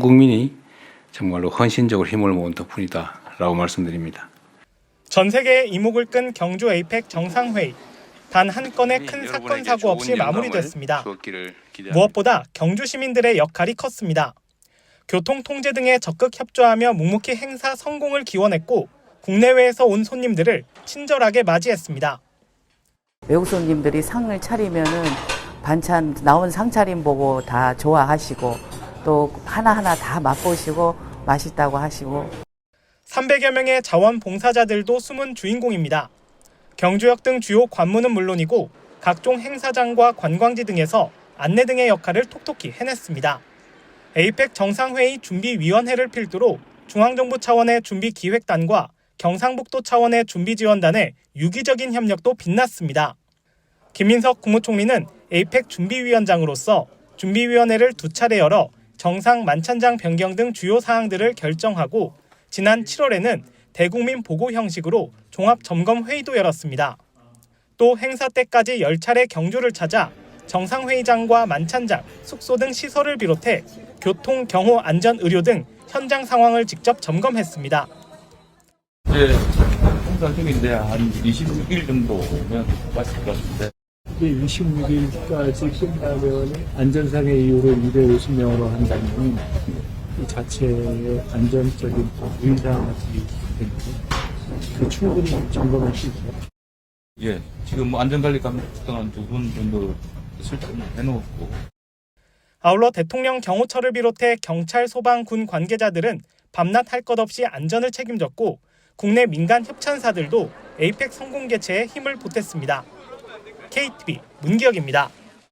국민이 정말로 헌신적으로 힘을 모은 덕분이다라고 말씀드립니다. 전 세계의 이목을 끈 경주 에이펙 정상회의. 단 한 건의 큰 사건 사고 없이 마무리됐습니다. 무엇보다 경주 시민들의 역할이 컸습니다. 교통 통제 등에 적극 협조하며 묵묵히 행사 성공을 기원했고 국내외에서 온 손님들을 친절하게 맞이했습니다. 외국 손님들이 상을 차리면은 반찬 나온 상 차림 보고 다 좋아하시고 또 하나하나 다 맛보시고 맛있다고 하시고 300여 명의 자원봉사자들도 숨은 주인공입니다. 경주역 등 주요 관문은 물론이고 각종 행사장과 관광지 등에서 안내 등의 역할을 톡톡히 해냈습니다. 에이펙 정상회의 준비위원회를 필두로 중앙정부 차원의 준비기획단과 경상북도 차원의 준비지원단의 유기적인 협력도 빛났습니다. 김민석 국무총리는 에이펙 준비위원장으로서 준비위원회를 두 차례 열어 정상 만찬장 변경 등 주요 사항들을 결정하고 지난 7월에는 대국민 보고 형식으로 종합 점검 회의도 열었습니다. 또 행사 때까지 10차례 경주를 찾아 정상회의장과 만찬장, 숙소 등 시설을 비롯해 교통, 경호, 안전, 의료 등 현장 상황을 직접 점검했습니다. 이제 행사 중인데 한 26일 정도면 마칠 것 같은데 26일까지 끝나면 안전상의 이유로 250명으로 한다면 이 자체의 안전적인 때문에 그 충분히 점검할 수 있어요. 예 지금 뭐 안전관리 감독관 두분 정도 설정을 해놓고 아울러 대통령 경호처를 비롯해 경찰, 소방, 군 관계자들은 밤낮 할 것 없이 안전을 책임졌고 국내 민간 협찬사들도 에이펙 성공 개최에 힘을 보탰습니다. KTV 문기혁입니다.